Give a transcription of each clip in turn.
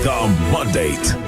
The Mandate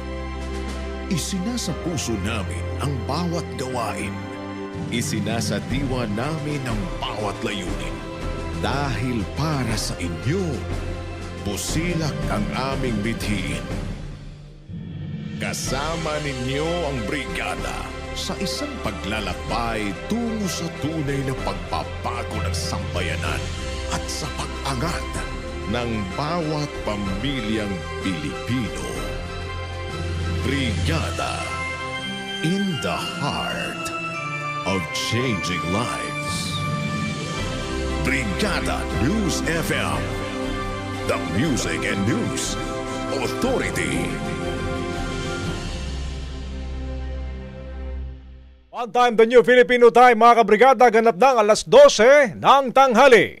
Isinasa puso namin ang bawat gawain. Isinasa diwa namin ang bawat layunin. Dahil para sa inyo, busilak ang aming mithiin. Kasama ninyo ang brigada sa isang paglalakbay tungo sa tunay na pagpapago ng sambayanan at sa pag-angat ng bawat pamilyang Pilipino. Brigada in the heart of changing lives. Brigada News FM, the music and news authority. One time the new Filipino time mga kabrigada ganap ng alas 12 ng tanghali.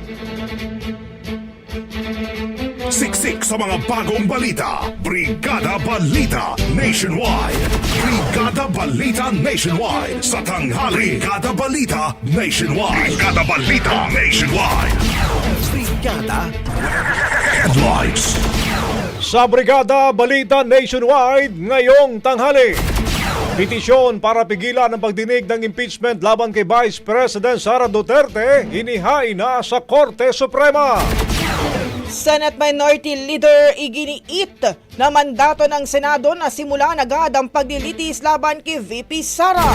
Siksik sa mga bagong balita. Brigada Balita Nationwide. Brigada Balita Nationwide sa tanghali. Brigada Balita Nationwide. Brigada Balita Nationwide. Brigada Headlines. Sa Brigada Balita Nationwide ngayong tanghali. Petisyon para pigilan ang pagdinig ng impeachment laban kay Vice President Sara Duterte inihain na sa Korte Suprema. Senate Minority Leader iginiit na mandato ng Senado na simulan agad ang paglilitis laban kay VP Sara.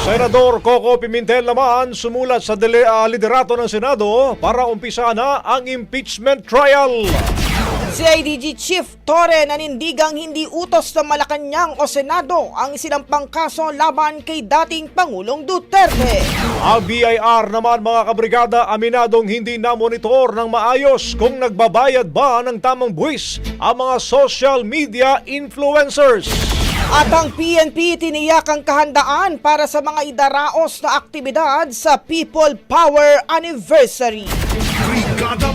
Senador Coco Pimentel naman sumulat sa dele, ah, liderato ng Senado para umpisa na ang impeachment trial. CIDG Chief Torre nanindigang hindi utos ng Malacanang o Senado ang sinampang kaso laban kay dating Pangulong Duterte. Ang BIR naman mga kabrigada aminadong hindi na monitor ng maayos kung nagbabayad ba ng tamang buwis ang mga social media influencers. At ang PNP tiniyak ang kahandaan para sa mga idaraos na aktibidad sa People Power Anniversary.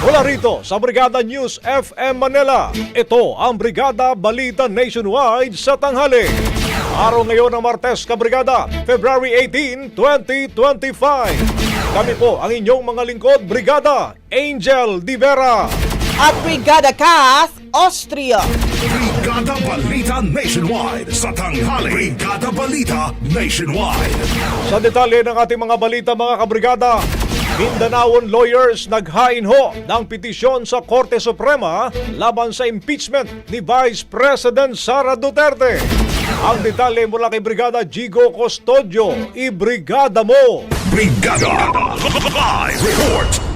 Mula rito sa Brigada News FM Manila, ito ang Brigada Balita Nationwide sa tanghali. Araw ngayon ng Martes Kabrigada, February 18, 2025. Kami po ang inyong mga lingkod, Brigada Angel Di Vera. At Brigada Kath, Austria. Brigada Balita Nationwide sa tanghali. Brigada Balita Nationwide. Sa detalye ng ating mga balita mga kabrigada, Mindanaon lawyers naghain ho ng petisyon sa Korte Suprema laban sa impeachment ni Vice President Sara Duterte. Ang detalye mula kay Brigada Gigo Custodio, ibrigada mo! Brigada Live Report.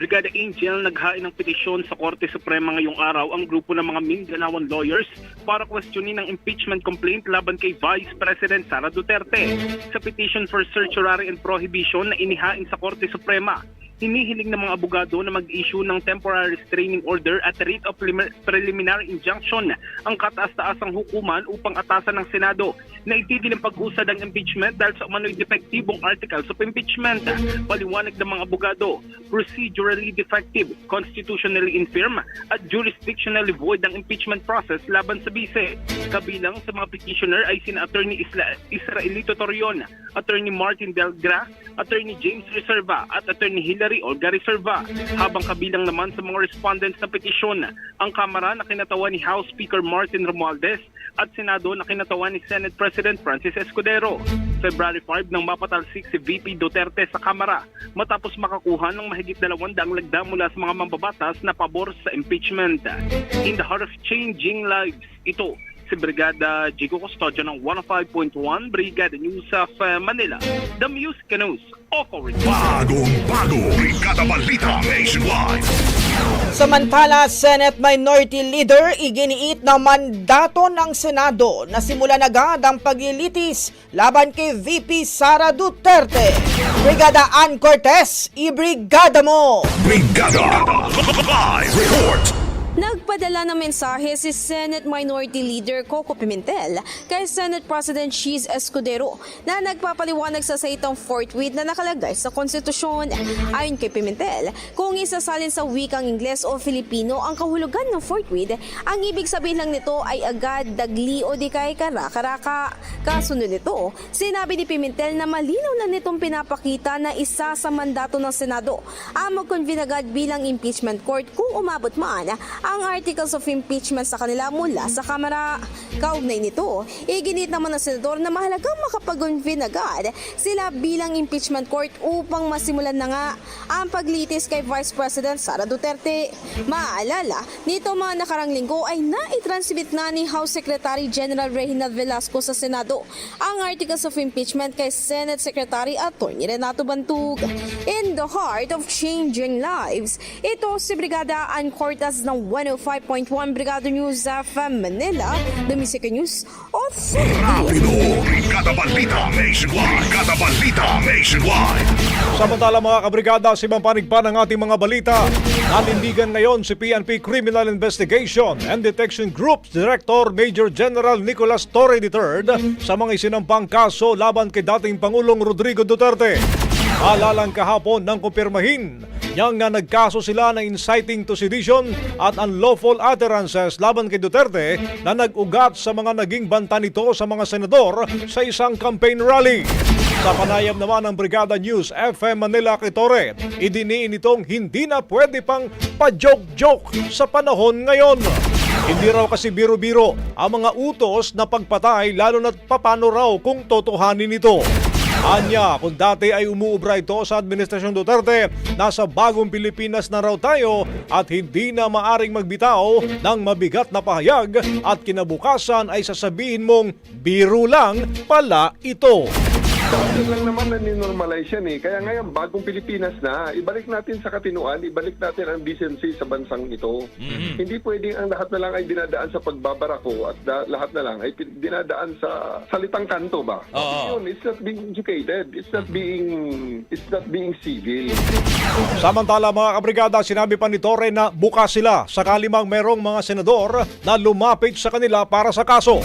Brigada Angel naghain ng petisyon sa Korte Suprema ngayong araw ang grupo ng mga Mindanaoan lawyers para questionin ang impeachment complaint laban kay Vice President Sara Duterte. Sa petition for certiorari and prohibition na inihain sa Korte Suprema, hinihiling ng mga abogado na mag-issue ng temporary restraining order at writ of prelimin- preliminary injunction ang kataas-taasang hukuman upang atasan ng Senado na itigil ang pag-usad ng impeachment dahil sa umano'y depektibong articles of impeachment. Paliwanag ng mga abogado, procedurally defective, constitutionally infirm at jurisdictionally void ang impeachment process laban sa bise. Kabilang sa mga petitioner ay sina Attorney Isla- Israelito Torion, Attorney Martin Delgra, Attorney James Reserva at Attorney Hilary Olga Reserva. Habang kabilang naman sa mga respondents na petisyon, ang Kamara na kinatawa ni House Speaker Martin Romualdez at Senado na kinatawa ni Senate President Francis Escudero. February 5 nang mapatalsik si VP Duterte sa Kamara matapos makakuha ng mahigit dalawang daang lagda mula sa mga mambabatas na pabor sa impeachment. In the heart of changing lives, ito si Brigada Jigo Custodio ng 105.1 Brigada News of uh, Manila. The Music News Authority. Bagong bago. Brigada Balita Nationwide. Samantala, Senate Minority Leader iginiit na mandato ng Senado na simulan agad ang paglilitis laban kay VP Sara Duterte. Brigada Ann Cortez, ibrigada mo! Brigada Live Report. Nagpadala ng mensahe si Senate Minority Leader Coco Pimentel kay Senate President Cheese Escudero na nagpapaliwanag sa saitang fourth read na nakalagay sa konstitusyon. Ayon kay Pimentel, kung isasalin sa wikang Ingles o Filipino ang kahulugan ng fourth read, ang ibig sabihin lang nito ay agad, dagli o di kay karakaraka. Kasunod nito, sinabi ni Pimentel na malinaw na nitong pinapakita na isa sa mandato ng Senado ang mag-convene agad bilang impeachment court kung umabot man ang articles of impeachment sa kanila mula sa Kamara. Kaugnay nito, iginit naman ng senador na mahalagang makapag-convene agad sila bilang impeachment court upang masimulan na nga ang paglitis kay Vice President Sara Duterte. Maaalala, nito mga nakarang linggo ay naitransmit na ni House Secretary General Reginald Velasco sa Senado ang articles of impeachment kay Senate Secretary Atty. Renato Bantug. In the heart of changing lives, ito si Brigada Ann Cortas ng 105.1 Brigada News of Manila, The Music News Authority. Rapido. Brigada Balita Nationwide. Brigada Balita Nationwide. Samantala mga kabrigada, si panig pa ng ating mga balita. Nanindigan ngayon si PNP Criminal Investigation and Detection Group Director Major General Nicolas Torre III sa mga isinampang kaso laban kay dating Pangulong Rodrigo Duterte. Alalang kahapon ng kumpirmahin niyang na nagkaso sila ng inciting to sedition at unlawful utterances laban kay Duterte na nag-ugat sa mga naging banta nito sa mga senador sa isang campaign rally. Sa panayam naman ng Brigada News FM Manila kay Torre, idiniin itong hindi na pwede pang pa-joke-joke sa panahon ngayon. Hindi raw kasi biro-biro ang mga utos na pagpatay lalo na't papano raw kung totohanin ito. Anya, kung dati ay umuubra ito sa Administrasyon Duterte, nasa bagong Pilipinas na raw tayo at hindi na maaring magbitaw ng mabigat na pahayag at kinabukasan ay sasabihin mong biro lang pala ito. Atin lang naman na ninormalize yan eh. Kaya ngayon, bagong Pilipinas na, ibalik natin sa katinuan, ibalik natin ang decency sa bansang ito. Hindi pwedeng ang lahat na lang ay dinadaan sa pagbabarako at da- lahat na lang ay pin- dinadaan sa salitang kanto ba? Oo. Yun, it's not being educated. It's not being, it's not being civil. Samantala mga kabrigada, sinabi pa ni Torre na bukas sila sakali mang merong mga senador na lumapit sa kanila para sa kaso.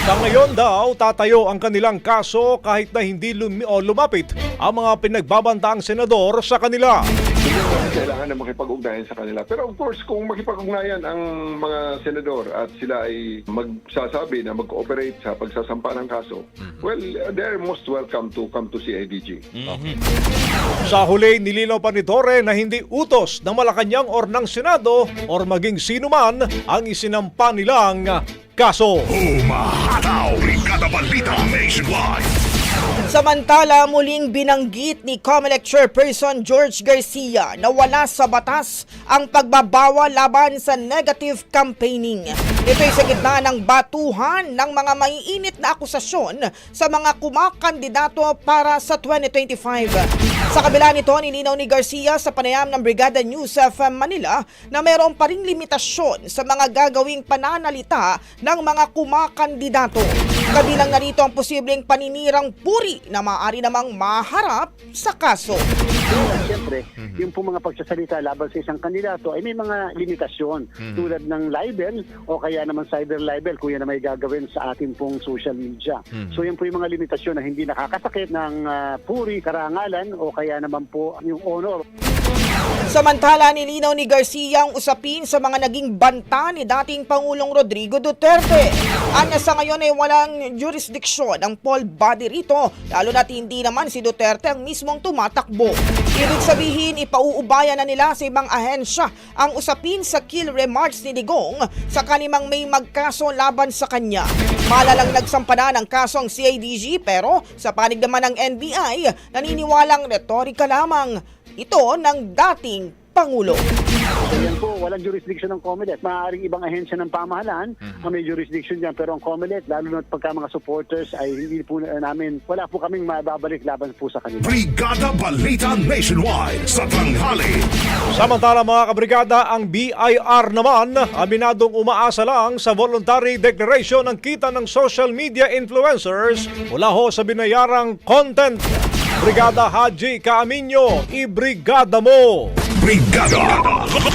Sa ngayon daw, tatayo ang kanilang kaso kahit na hindi lumi- o lumapit ang mga pinagbabantaang senador sa kanila. Kailangan na makipag-ugnayan sa kanila. Pero of course, kung makipag-ugnayan ang mga senador at sila ay magsasabi na mag-cooperate sa pagsasampa ng kaso, well, they're most welcome to come to CIDG. Sa huli, nilinaw pa ni Torre na hindi utos ng Malacanang or ng Senado or maging sino man ang isinampa nilang kaso. Umahataw! Brigada Balita Nationwide! Samantala, muling binanggit ni COMELEC Chairperson George Garcia na wala sa batas ang pagbabawal laban sa negative campaigning. Ito'y sa gitna ng batuhan ng mga maiinit na akusasyon sa mga kumakandidato para sa 2025. Sa kabila nito, nilinaw ni Garcia sa panayam ng Brigada News of Manila na mayroon pa ring limitasyon sa mga gagawing pananalita ng mga kumakandidato. Kabilang narito ang posibleng paninirang puri na maaari namang maharap sa kaso. Siyempre, yung po mga pagsasalita laban sa isang kandidato ay may mga limitasyon tulad ng libel o kaya naman cyber libel kung yan na may gagawin sa ating pong social media. So yan po yung mga limitasyon na hindi nakakasakit ng ah, puri, karangalan o kaya naman po yung honor. Samantala, nilinaw ni Garcia ang usapin sa mga naging banta ni dating Pangulong Rodrigo Duterte. Anya sa ngayon ay walang jurisdiksyon ang Paul body rito, lalo na't hindi naman si Duterte ang mismong tumatakbo. Ibig sabihin, ipauubaya na nila sa ibang ahensya ang usapin sa kill remarks ni Digong sa kanimang may magkaso laban sa kanya. Malalang nagsampa na ng kaso ang CIDG pero sa panig naman ng NBI, naniniwalang retorika lamang ito ng dating Pangulo. So yan po, walang jurisdiction ng COMELEC. Maaaring ibang ahensya ng pamahalaan ang may jurisdiction dyan. Pero ang COMELEC, lalo na pagka mga supporters, ay hindi po na- namin, wala po kaming mababalik laban po sa kanila. Brigada Balita Nationwide sa tanghali. Samantala mga kabrigada, ang BIR naman aminadong umaasa lang sa voluntary declaration ng kita ng social media influencers mula ho sa binayarang content. Brigada Haji Kaaminyo, ibrigada mo! Brigada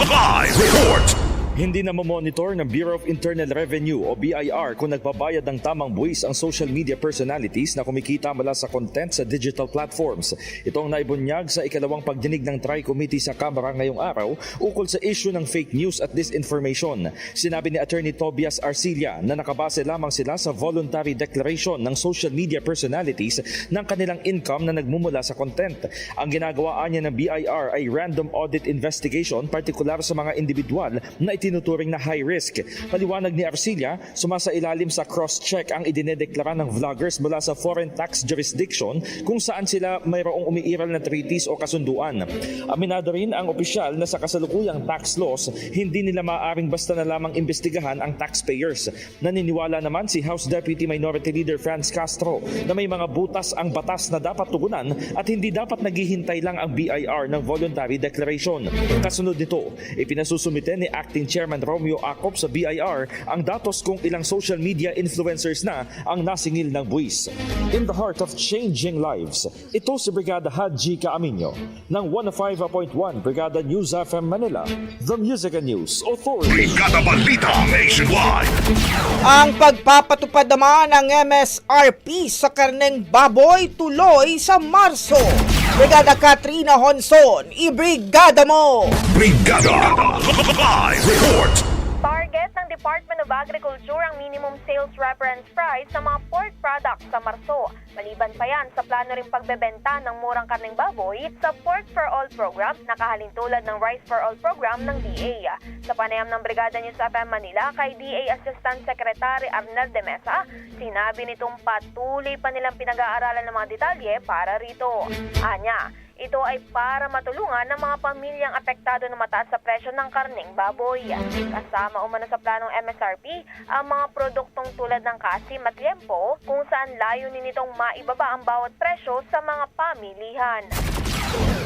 Live Report! Hindi na monitor ng Bureau of Internal Revenue o BIR kung nagbabayad ng tamang buwis ang social media personalities na kumikita mula sa content sa digital platforms. Ito ang naibunyag sa ikalawang pagdinig ng Tri-Committee sa Kamara ngayong araw ukol sa issue ng fake news at disinformation. Sinabi ni Attorney Tobias Arcilia na nakabase lamang sila sa voluntary declaration ng social media personalities ng kanilang income na nagmumula sa content. Ang ginagawaan niya ng BIR ay random audit investigation partikular sa mga individual na itinuturing na high risk. Paliwanag ni Arcilia, sumasa ilalim sa cross-check ang idinedeklara ng vloggers mula sa foreign tax jurisdiction kung saan sila mayroong umiiral na treaties o kasunduan. Aminado rin ang opisyal na sa kasalukuyang tax laws, hindi nila maaaring basta na lamang imbestigahan ang taxpayers. Naniniwala naman si House Deputy Minority Leader Franz Castro na may mga butas ang batas na dapat tugunan at hindi dapat naghihintay lang ang BIR ng voluntary declaration. Kasunod nito, ipinasusumite ni Acting Chairman Romeo Acop sa BIR ang datos kung ilang social media influencers na ang nasingil ng buwis. In the heart of changing lives, ito si Brigada Haji Kaaminyo ng 105.1 Brigada News FM Manila, The Music and News Authority. Brigada Balita Nationwide! Ang pagpapatupad naman ng MSRP sa karneng baboy tuloy sa Marso. Brigada Katrina Honson, ibrigada mo! Brigada Live Report! Ng Department of Agriculture ang minimum sales reference price sa mga pork products sa Marso. Maliban pa yan sa plano ring pagbebenta ng murang karneng baboy sa Pork for All program na kahalintulad ng Rice for All program ng DA. Sa panayam ng Brigada News FM Manila kay DA Assistant Secretary Arnel de Mesa, sinabi nitong patuloy pa nilang pinag-aaralan ng mga detalye para rito. Anya, Ito ay para matulungan ng mga pamilyang apektado ng mataas sa presyo ng karning baboy. Kasama umano sa planong MSRP ang mga produktong tulad ng kasim at liempo kung saan layunin nitong maibaba ang bawat presyo sa mga pamilihan.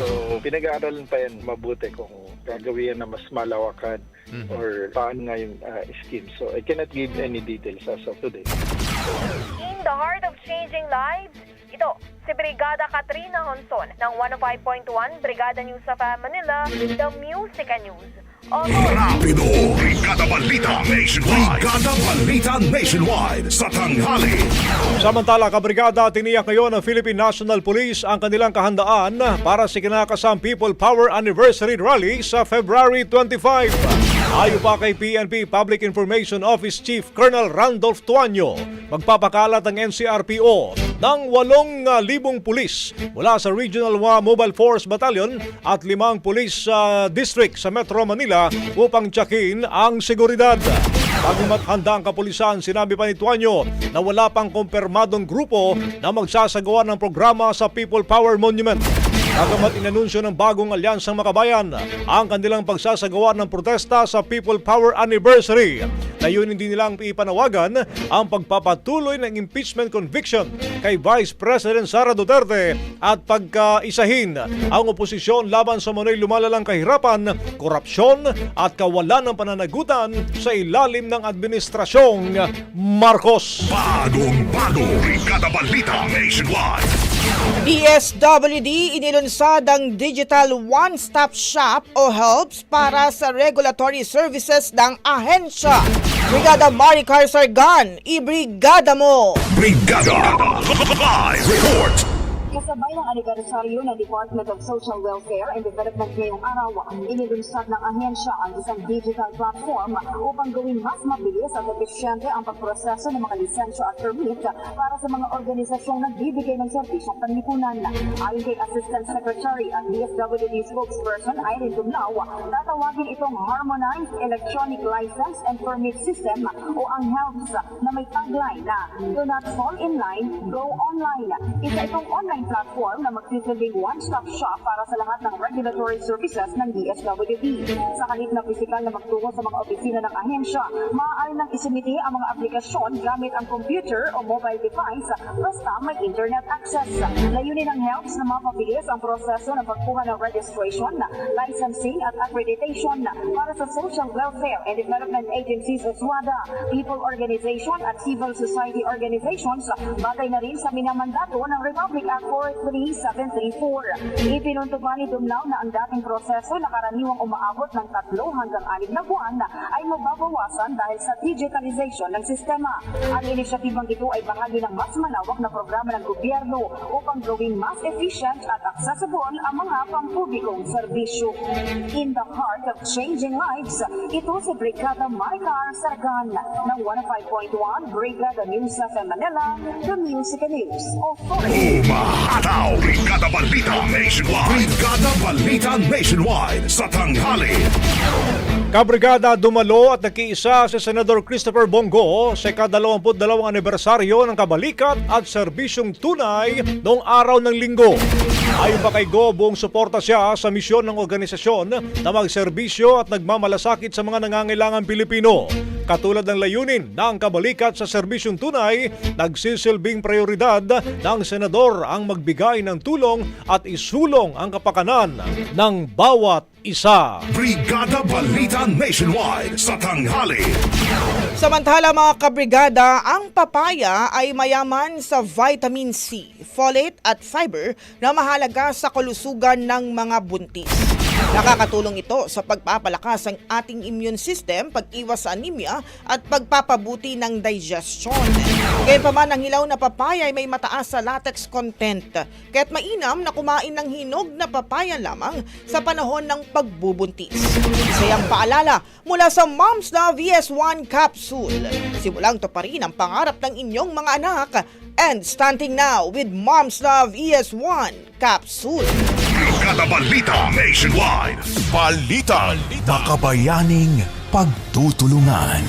So, pinag-aaralan pa yan mabuti kung gagawin na mas malawakan or paano nga yung uh, scheme. So, I cannot give any details as of today. In the heart of changing lives, ito, si Brigada Katrina Honson ng 105.1 Brigada News sa Manila, The Music News. Authority. Rapido! Brigada Balita Nationwide! Brigada Balita Nationwide sa tanghali! Samantala, kabrigada, tiniyak ngayon ng Philippine National Police ang kanilang kahandaan para sa kinakasam People Power Anniversary Rally sa February 25. Ayo pa kay PNP Public Information Office Chief Colonel Randolph Tuanyo, magpapakalat ang NCRPO ng 8,000 pulis mula sa Regional Mobile Force Battalion at limang pulis sa district sa Metro Manila upang tiyakin ang seguridad. Bagumat handa ang kapulisan, sinabi pa ni Tuanyo na wala pang kumpirmadong grupo na magsasagawa ng programa sa People Power Monument. Bagamat inanunsyo ng bagong alyansang makabayan ang kanilang pagsasagawa ng protesta sa People Power Anniversary. Layunin din nilang ipanawagan ang pagpapatuloy ng impeachment conviction kay Vice President Sara Duterte at pagkaisahin ang oposisyon laban sa munay lumalalang kahirapan, korupsyon at kawalan ng pananagutan sa ilalim ng administrasyong Marcos. Bagong bago! Brigada Balita Nationwide! DSWD inilunsad ang Digital One-Stop Shop o HELPS para sa regulatory services ng ahensya. Brigada Maricar Sargan, ibrigada mo! Brigada! Live report! Kasabay ng anibersaryo ng Department of Social Welfare and Development ngayong araw, inilunsad ng ahensya ang isang digital platform upang gawing mas mabilis at epesyente ang pagproseso ng mga lisensya at permit para sa mga organisasyong nagbibigay ng serbisyong panlipunan. Ayon kay Assistant Secretary at DSWD spokesperson Irene Dumlao, tatawagin itong Harmonized Electronic License and Permit System o ang HELPS na may tagline na Do not fall in line, go online. Isa itong online platform na magsisilbing one-stop shop para sa lahat ng regulatory services ng DSWD. Sa halip na pisikal na magtungo sa mga opisina ng ahensya, maaari nang isimiti ang mga aplikasyon gamit ang computer o mobile device basta may internet access. Layunin ng HELPS na mapabilis ang proseso ng pagkuha ng registration, licensing at accreditation para sa social welfare and development agencies o SWADA, people organization at civil society organizations, batay na rin sa minamandato ng Republic Act 43734. Ipinunto pa ni Dumlao na ang dating proseso na karaniwang umaabot ng tatlo hanggang anim na buwan ay mababawasan dahil sa digitalization ng sistema. Ang inisyatibang ito ay bahagi ng mas malawak na programa ng gobyerno upang gawing mas efficient at accessible ang mga pampublikong serbisyo. In the heart of changing lives, ito si Brigada Maricar Sargan ng 105.1 Brigada News FM Manila, The Music News Authority. Umahataw! Brigada Balita Nationwide! Brigada Balita Nationwide sa tanghali! Kabrigada dumalo at nakiisa si Senador Christopher Bongo sa ka-22 anibersaryo ng kabalikat at serbisyong tunay noong araw ng linggo. Ayon pa kay Go, buong suporta siya sa misyon ng organisasyon na magserbisyo at nagmamalasakit sa mga nangangailangan Pilipino. Katulad ng layunin ng kabalikat sa serbisyong tunay, nagsisilbing prioridad ng senador ang magbigay ng tulong at isulong ang kapakanan ng bawat isa. Brigada Balita Nationwide sa tanghali! Samantala mga kabrigada, ang papaya ay mayaman sa vitamin C, folate at fiber na mahalaga sa kalusugan ng mga buntis. Nakakatulong ito sa pagpapalakas ng ating immune system, pag-iwas sa anemia at pagpapabuti ng digestion. Gayunpaman ang hilaw na papaya ay may mataas sa latex content, kaya't mainam na kumain ng hinog na papaya lamang sa panahon ng pagbubuntis. Isayang paalala mula sa Mom's Love VS1 Capsule. Simulang to pa rin ang pangarap ng inyong mga anak and starting now with Mom's Love ES1 Capsule. Brigada Balita Nationwide! Balita. Makabayaning pagtutulungan.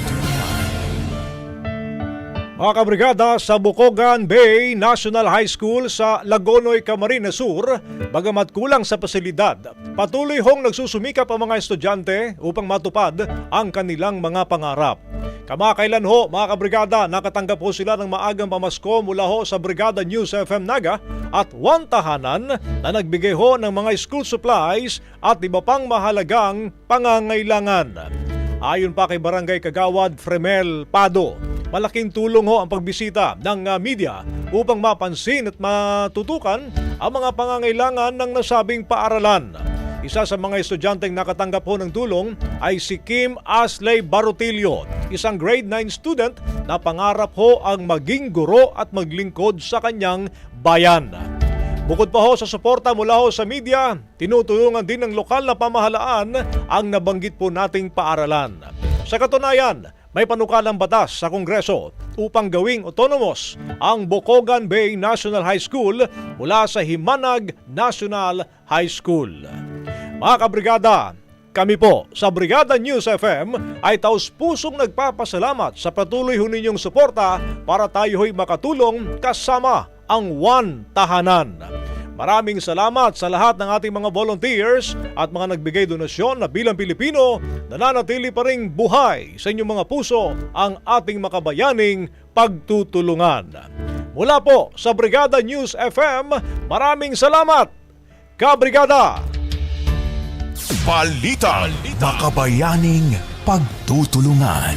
Mga kabrigada sa Bukogan Bay National High School sa Lagonoy, Camarines Sur, bagamat kulang sa pasilidad, patuloy hong nagsusumikap ang mga estudyante upang matupad ang kanilang mga pangarap. Kamakailan ho mga kabrigada, nakatanggap ho sila ng maagang pamasko mula ho sa Brigada News FM Naga at one tahanan na nagbigay ho ng mga school supplies at iba pang mahalagang pangangailangan. Ayon pa kay Barangay Kagawad Fremel Pado, malaking tulong ho ang pagbisita ng uh, media upang mapansin at matutukan ang mga pangangailangan ng nasabing paaralan. Isa sa mga estudyanteng nakatanggap ho ng tulong ay si Kim Asley Barutilio, isang grade 9 student na pangarap ho ang maging guro at maglingkod sa kanyang bayan. Bukod pa ho sa suporta mula ho sa media, tinutulungan din ng lokal na pamahalaan ang nabanggit po nating paaralan. Sa katunayan, may panukalang batas sa Kongreso upang gawing autonomous ang Bocogan Bay National High School mula sa Himanag National High School. Mga kabrigada, kami po sa Brigada News FM ay taus pusong nagpapasalamat sa patuloy ho ninyong suporta para tayo ho'y makatulong kasama ang One Tahanan. Maraming salamat sa lahat ng ating mga volunteers at mga nagbigay donasyon na bilang Pilipino nananatili pa ring buhay sa inyong mga puso ang ating makabayaning pagtutulungan. Mula po sa Brigada News FM, maraming salamat! Kabrigada! Balita. Makabayaning pagtutulungan.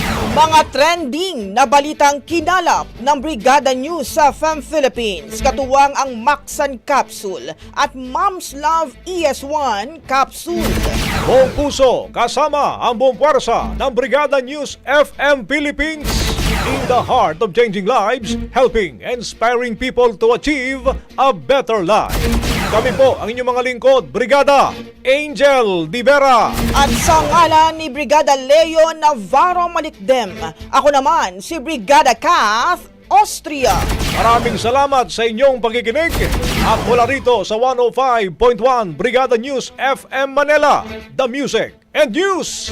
Mga trending na balitang kinalap ng Brigada News sa FEM Philippines, katuwang ang Maxan Capsule at Mom's Love ES1 Capsule. Buong puso kasama ang buong puwersa ng Brigada News FM Philippines in the heart of changing lives, helping and inspiring people to achieve a better life. Kami po ang inyong mga lingkod, Brigada Angel Di Vera. At sa ngalan ni Brigada Leo Navarro Malikdem, ako naman si Brigada Kath Austria. Maraming salamat sa inyong pakikinig at mula rito sa 105.1 Brigada News FM Manila, The Music and News